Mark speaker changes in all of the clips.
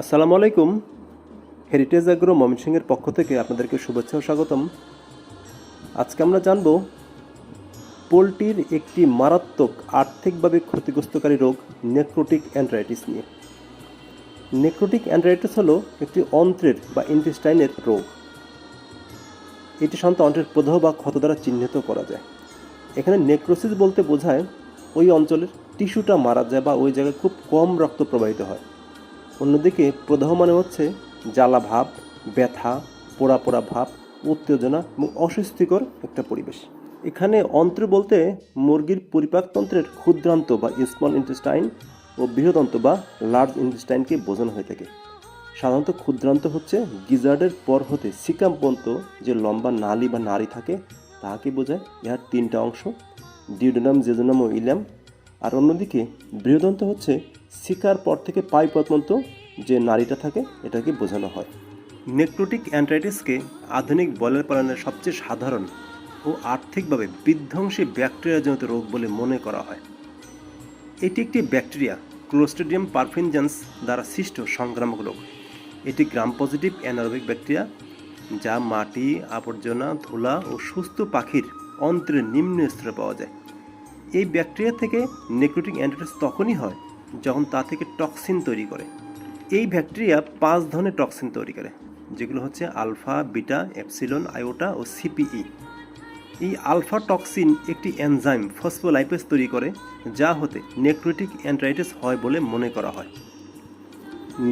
Speaker 1: আসসালামু আলাইকুম। Heritage agro ময়মনসিংহের পক্ষ থেকে আপনাদেরকে শুভেচ্ছা ও স্বাগতম। আজকে আমরা জানব পোলট্রির একটি মারাত্মক আর্থিকভাবে ক্ষতিগ্রস্তকারী রোগ নেক্রোটিক অ্যান্ড্রাইটিস নিয়ে। নেক্রোটিক অ্যান্ড্রাইটিস হলো একটি অন্ত্রের বা ইন্টেস্টাইনের রোগ। এটি সাধারণত অন্ত্রের প্রদাহ বা ক্ষত দ্বারা চিহ্নিত করা যায়। এখানে নেক্রোসিস বলতে বোঝায় ওই অঞ্চলের টিস্যুটা মারা যায় বা ওই জায়গায় খুব কম রক্ত প্রবাহিত হয়। অন্যদিকে প্রদাহ মানে হচ্ছে জ্বালা ভাব, ব্যথা, পোড়া পোড়া ভাব, উত্তেজনা এবং অস্বস্তিকর একটা পরিবেশ। এখানে অন্ত্র বলতে মুরগির পরিপাকতন্ত্রের ক্ষুদ্রান্ত বা স্মল ইন্টেস্টাইন ও বৃহদন্ত বা লার্জ ইন্টেস্টাইনকে বোঝানো হয়ে থাকে। সাধারণত ক্ষুদ্রান্ত হচ্ছে গিজার্ডের পর হতে সিকাম পর্যন্ত যে লম্বা নালি বা নাড়ি থাকে, তাহাকে বোঝায়। ইহার তিনটা অংশ, ডিউডোনাম জেজোনাম ও ইলাম। আর অন্যদিকে বৃহদন্ত হচ্ছে সিকার পর থেকে পাই পর্যন্ত যে নারীটা থাকে, এটাকে বোঝানো হয়। নেক্রোটিক অ্যান্ট্রাইটিসকে আধুনিক বয়লার পালনের সবচেয়ে সাধারণ ও আর্থিকভাবে বিধ্বংসী ব্যাকটেরিয়াজনিত রোগ বলে মনে করা হয়। এটি একটি ব্যাকটেরিয়া ক্লোস্টেডিয়াম পারফিনজেন্স দ্বারা সৃষ্ট সংক্রামক রোগ। এটি গ্রাম পজিটিভ অ্যানারোবিক ব্যাকটেরিয়া যা মাটি, আবর্জনা, ধুলা ও সুস্থ পাখির অন্ত্রের নিম্ন স্তরে পাওয়া যায়। এই ব্যাকটেরিয়া থেকে নেক্রোটিক অ্যান্টিটিস তখনই হয় যখন তা থেকে টক্সিন তৈরি করে, এই ব্যাকটেরিয়া পাঁচ ধরনের টক্সিন তৈরি করে, যেগুলো হচ্ছে আলফা, বিটা, এপসিলন, আয়োটা ও সিপিই। এই আলফা টক্সিন একটি এনজাইম ফসফোলাইপেস তৈরি করে, যা হতে নেক্রোটিক অ্যান্ট্রাইটিস হয় বলে মনে করা হয়।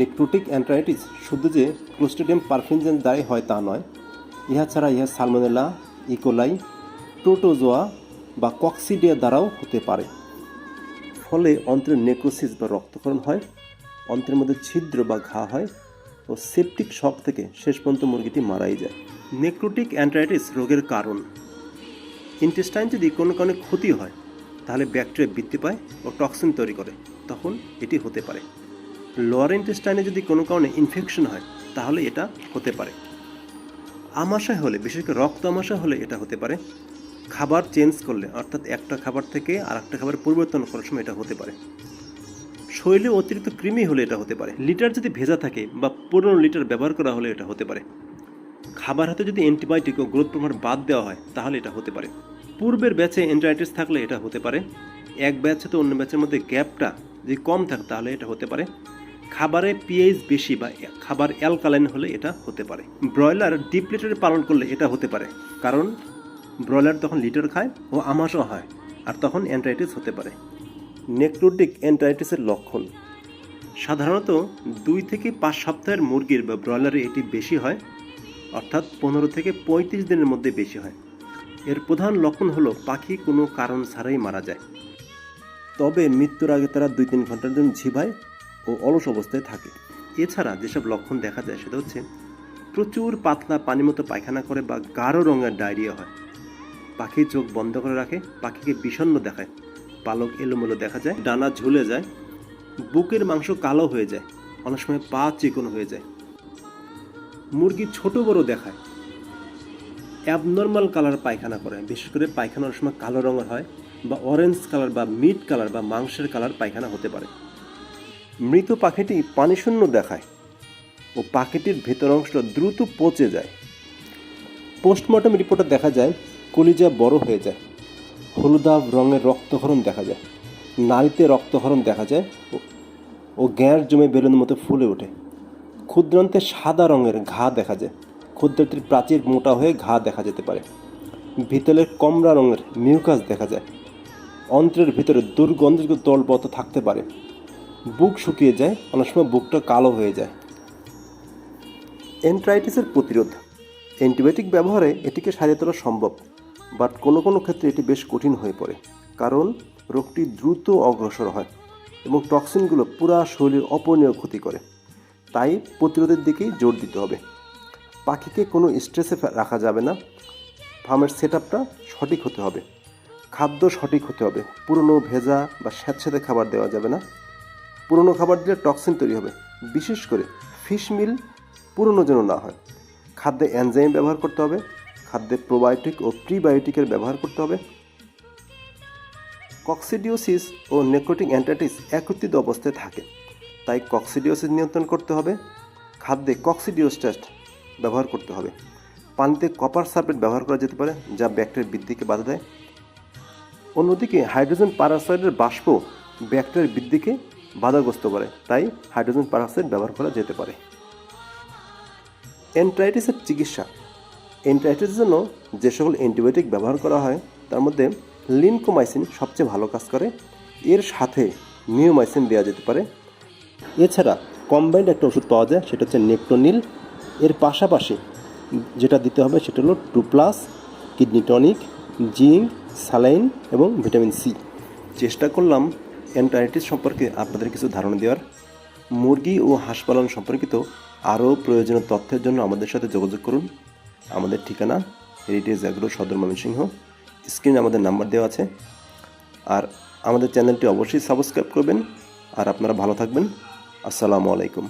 Speaker 1: নেক্রোটিক অ্যান্ট্রাইটিস শুধু যে ক্লোস্ট্রিডিয়াম পারফিনজেন্স দ্বারাই হয় তা নয়, ইহা ছাড়া ইহা সালমোনেলা, ইকোলাই, প্রোটোজোয়া বা কক্সিডিয়া দ্বারাও হতে পারে। ফলে অন্ত্রের নেক্রোসিস বা রক্তক্ষরণ হয়, অন্ত্রের মধ্যে ছিদ্র বা ঘা হয় ও সেপটিক শক থেকে শেষ পর্যন্ত মুরগিটি মারাই যায়। নেক্রোটিক অ্যান্ট্রাইটিস রোগের কারণ। ইন্টেস্টাইন যদি কোনো কারণে ক্ষতি হয়, তাহলে ব্যাকটেরিয়া বৃদ্ধি পায় ও টক্সিন তৈরি করে। তখন এটি হতে পারে। লোয়ার ইন্টেস্টাইনে যদি কোনো কারণে ইনফেকশন হয়, তাহলে এটা হতে পারে। আমাশয় হলে, বিশেষ করে রক্ত আমাশয় হলে এটা হতে পারে। খাবার চেঞ্জ করলে, অর্থাৎ একটা খাবার থেকে আর একটা খাবার পরিবর্তন করার সময় এটা হতে পারে। শরীরে অতিরিক্ত কৃমি হলে এটা হতে পারে। লিটার যদি ভেজা থাকে বা পুরনো লিটার ব্যবহার করা হলে এটা হতে পারে। খাবার হাতে যদি অ্যান্টিবায়োটিক ও গ্রোথ প্রমাণ বাদ দেওয়া হয়, তাহলে এটা হতে পারে। পূর্বের ব্যাচে এন্টারাইটিস থাকলে এটা হতে পারে। এক ব্যাচ হতে অন্য ব্যাচের মধ্যে গ্যাপটা যদি কম থাকে, তাহলে এটা হতে পারে। খাবারে পিএইচ বেশি বা খাবার অ্যালকালাইন হলে এটা হতে পারে। ব্রয়লার ডিপ লিটারে পালন করলে এটা হতে পারে। কারণ ব্রয়লার তখন লিটার খায় ও আমাশও হয়, আর তখন অ্যান্টাইটিস হতে পারে। নেক্রোটিক অ্যান্টাইটিসের লক্ষণ। সাধারণত দুই থেকে পাঁচ সপ্তাহের মুরগির বা ব্রয়লারে এটি বেশি হয়, অর্থাৎ পনেরো থেকে পঁয়ত্রিশ দিনের মধ্যে বেশি হয়। এর প্রধান লক্ষণ হলো পাখি কোনো কারণ ছাড়াই মারা যায়। তবে মৃত্যুর আগে তারা দুই তিন ঘণ্টার জন্য ঝিভায় ও অলস অবস্থায় থাকে। এছাড়া যেসব লক্ষণ দেখা যায় সেটা হচ্ছে প্রচুর পাতলা পানি মতো পায়খানা করে বা গাঢ় রঙের ডায়রিয়া হয়। পাখি চোখ বন্ধ করে রাখে, পাখিকে বিষণ্ণ দেখায়। পালক এলোমেলো দেখা যায়, ডানা ঝুলে যায়, বুকের মাংস কালো হয়ে যায়, অনেক সময় পা চিকন হয়ে যায়। মুরগি ছোট বড় দেখায়। অ্যাবনর্মাল কালার পায়খানা করে, বিশেষ করে পায়খানা অনেক সময় কালো রঙের হয় বা অরেঞ্জ কালার বা মিট কালার বা মাংসের কালার পায়খানা হতে পারে। মৃত পাখিটি পানিশূন্য দেখায় ও পাখিটির ভেতর অংশটা দ্রুত পচে যায়। পোস্টমর্টম রিপোর্টে দেখা যায় কলিজা বড় হয়ে যায়। হলুদাভ রঙের রক্তক্ষরণ দেখা যায়। নারীতে রক্তক্ষরণ দেখা যায় ও- গ্যাস জমে বেলুনের মতো ফুলে ওঠে। ক্ষুদ্রান্তে সাদা রঙের ঘা দেখা যায়। ক্ষুদ্রান্তের প্রাচীর মোটা হয়ে ঘা দেখা যেতে পারে। ভিতরের কমলা রঙের মিউকাস দেখা যায়। অন্ত্রের ভিতরে দুর্গন্ধযুক্ত তলপথ থাকতে পারে। বুক শুকিয়ে যায়, অনেক সময় বুকটা কালো হয়ে যায়। এন্ট্রাইটিসের প্রতিরোধ। অ্যান্টিবায়োটিক ব্যবহারে এটিকে সারিয়ে তোলা সম্ভব। বাট কোনো কোনো ক্ষেত্রে এটি বেশ কঠিন হয়ে পড়ে। কারণ রোগটি দ্রুত অগ্রসর হয় এবং টক্সিনগুলো পুরা শরীরের অপনীয় ক্ষতি করে। তাই প্রতিরোধের দিকেই জোর দিতে হবে। পাখিকে কোনো স্ট্রেসে রাখা যাবে না। ফার্মের সেট সঠিক হতে হবে। খাদ্য সঠিক হতে হবে। পুরনো ভেজা বা স্যাঁতস্যাঁতে খাবার দেওয়া যাবে না। পুরনো খাবার দিলে টক্সিন তৈরি হবে। বিশেষ করে ফিশ মিল পুরনো যেন না হয়। খাদ্যে এনজাইম ব্যবহার করতে হবে। খাদ্যে প্রোবায়োটিক ও প্রিবায়োটিকের ব্যবহার করতে হবে। কক্সিডিওসিস ও নেক্রোটিক অ্যান্টাইটিস একত্রিত অবস্থায় থাকে, তাই কক্সিডিওসিস নিয়ন্ত্রণ করতে হবে। খাদ্যে কক্সিডিওস টেস্ট ব্যবহার করতে হবে। পানিতে কপার সালফেট ব্যবহার করা যেতে পারে, যা ব্যাকটেরিয়ার বৃদ্ধিকে বাধা দেয়। অন্যদিকে হাইড্রোজেন পারাক্সাইডের বাষ্প ব্যাকটেরিয়ার বৃদ্ধিকে বাধাগ্রস্ত করে, তাই হাইড্রোজেন পারাক্সাইড ব্যবহার করা যেতে পারে। এন্টারাইটিসের চিকিৎসা এন্টারাইটিসের জন্য যে সকল অ্যান্টিবায়োটিক ব্যবহার করা হয়, তার মধ্যে লিনকোমাইসিন সবচেয়ে ভালো কাজ করে। এর সাথে নিওমাইসিন দেওয়া যেতে পারে। এছাড়া কম্বাইন্ড একটা ওষুধ পাওয়া যায়, সেটা হচ্ছে নেক্টোনিল এর পাশাপাশি যেটা দিতে হবে, সেটা হলো two plus kidney tonic zinc saline এবং ভিটামিন সি চেষ্টা করলাম অ্যান্টারাইটিস সম্পর্কে আপনাদের কিছু ধারণা দেওয়ার। মুরগি ও হাঁস পালন সম্পর্কিত আরও প্রয়োজনীয় তথ্যের জন্য আমাদের সাথে যোগাযোগ করুন। আমাদের ঠিকানা হেরিটেজ অ্যাগ্রো সদর ময়মনসিংহ। স্ক্রিনে আমাদের নাম্বার দেওয়া আছে। আর আমাদের চ্যানেলটি অবশ্যই সাবস্ক্রাইব করবেন। আর আপনারা ভালো থাকবেন। আসসালামু আলাইকুম।